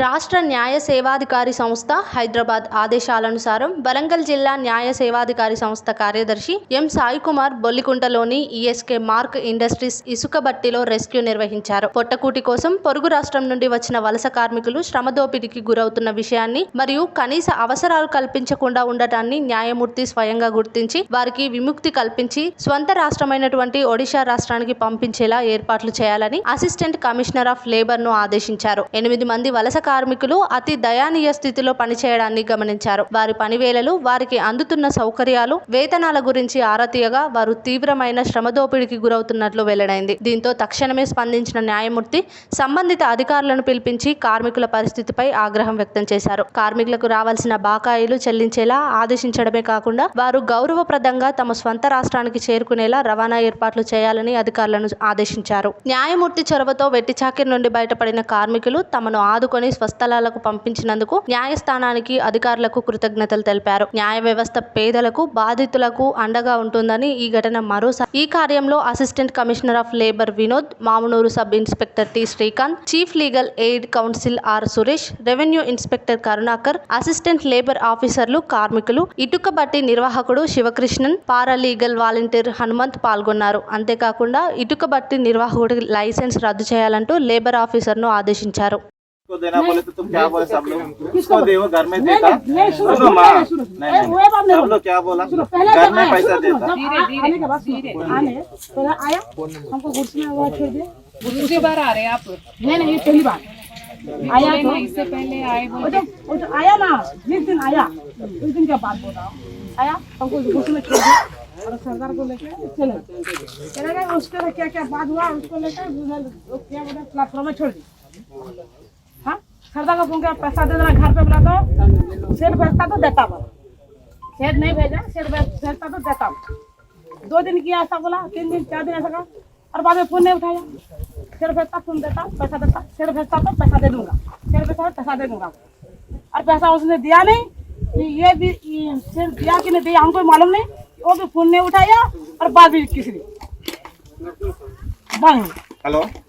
రాష్ట్ర న్యాయ సేవాధికారి సంస్థ హైదరాబాద్ ఆదేశాలనుసారం వరంగల్ జిల్లా న్యాయ సేవాధికారి సంస్థ కార్యదర్శి ఎం సాయి కుమార్ బొల్లికుంటలోని ఈఎస్కే మార్క్ ఇండస్ట్రీస్ ఇసుక బట్టిలో రెస్క్యూ నిర్వహించారు. పొట్టకూటి కోసం పొరుగు రాష్ట్రం నుండి వచ్చిన వలస కార్మికులు శ్రమ దోపిడీకి గురవుతున్న విషయాన్ని మరియు కనీస అవసరాలు కల్పించకుండా ఉండటాన్ని న్యాయమూర్తి స్వయంగా గుర్తించి వారికి విముక్తి కల్పించి స్వంత రాష్ట్రమైనటువంటి ఒడిశా రాష్ట్రానికి పంపించేలా ఏర్పాట్లు చేయాలని అసిస్టెంట్ కమిషనర్ ఆఫ్ లేబర్ను ఆదేశించారు. ఎనిమిది మంది వలస కార్మికులు అతి దయానీయ స్థితిలో పనిచేయడాన్ని గమనించారు. వారి పనివేళలు వారికి అందుతున్న సౌకర్యాలు వేతనాల గురించి ఆరతీయగా వారు తీవ్రమైన శ్రమదోపిడికి గురవుతున్నట్లు వెల్లడైంది. దీంతో తక్షణమే స్పందించిన న్యాయమూర్తి సంబంధిత అధికారులను పిలిపించి కార్మికుల పరిస్థితిపై ఆగ్రహం వ్యక్తం చేశారు. కార్మికులకు రావాల్సిన బాకాయిలు చెల్లించేలా ఆదేశించడమే కాకుండా వారు గౌరవప్రదంగా తమ స్వంత రాష్ట్రానికి చేరుకునేలా రవాణా ఏర్పాట్లు చేయాలని అధికారులను ఆదేశించారు. న్యాయమూర్తి చొరవతో వెట్టి చాకిరి నుండి బయటపడిన కార్మికులు తమను ఆదుకొని స్వస్థలాలకు పంపించినందుకు న్యాయస్థానానికి అధికారులకు కృతజ్ఞతలు తెలిపారు. న్యాయ వ్యవస్థ పేదలకు బాధితులకు అండగా ఉంటుందని ఈ ఘటన మరోసారి ఈ కార్యంలో assistant commissioner of labour Vinod Mamunuru sub inspector T Srikanth chief legal aid council R Suresh revenue inspector Karunakar assistant labour ఆఫీసర్లు కార్మికులు ఇటుక బట్టి నిర్వాహకుడు శివకృష్ణన్ పారాలీగల్ వాలంటీర్ హనుమంత్ పాల్గొన్నారు. అంతేకాకుండా ఇటుక బట్టి నిర్వాహకుడి లైసెన్స్ రద్దు చేయాలంటూ లేబర్ ఆఫీసర్ను ఆదేశించారు. किसको देना बोले तो तुम क्या बोले सब लोग? किसको दे घर में देता? सुनो माँ। नहीं सब लोग क्या बोला? घर में पैसा देता। आने के बाद सुनो, आने पहले आया हमको कुर्सी में वो छोड़ दिया। दूसरी बार आ रहे हैं आप। नहीं नहीं ये पहली बार। आया तो। ना इससे पहले आए वो तो वो तो आया ना जिस दिन आया उस दिन क्या बात बोल रहा हूँ? आया हमको कुर्सी में छोड़ दिया। और सरदार को लेके चले। चले गए उसके क्या क्या बात हुआ उसको लेकर क्या बोला प्लेटफॉर्म में छोड़ दी सरदार को फ़ोन पैसा दे देना, घर पे बोला तो सेठ भेजता तो देता बोला सेठ नहीं भेजा सेठ भेज- भेजता तो देता दो दिन किया ऐसा बोला, तीन दिन, चार दिन ऐसा कहा, और बाद में फ़ोन नहीं उठाया। सेठ भेजता, फ़ोन देता, पैसा देता। सेठ भेजता तो पैसा दे दूँगा। सेठ भेजता तो पैसा दे दूँगा। और पैसा उसने दिया नहीं ये- भी सेठ दिया कि नहीं दिया, हमको मालूम नहीं। वो भी फ़ोन नहीं उठाया, और बाद भी किसी ने हेलो।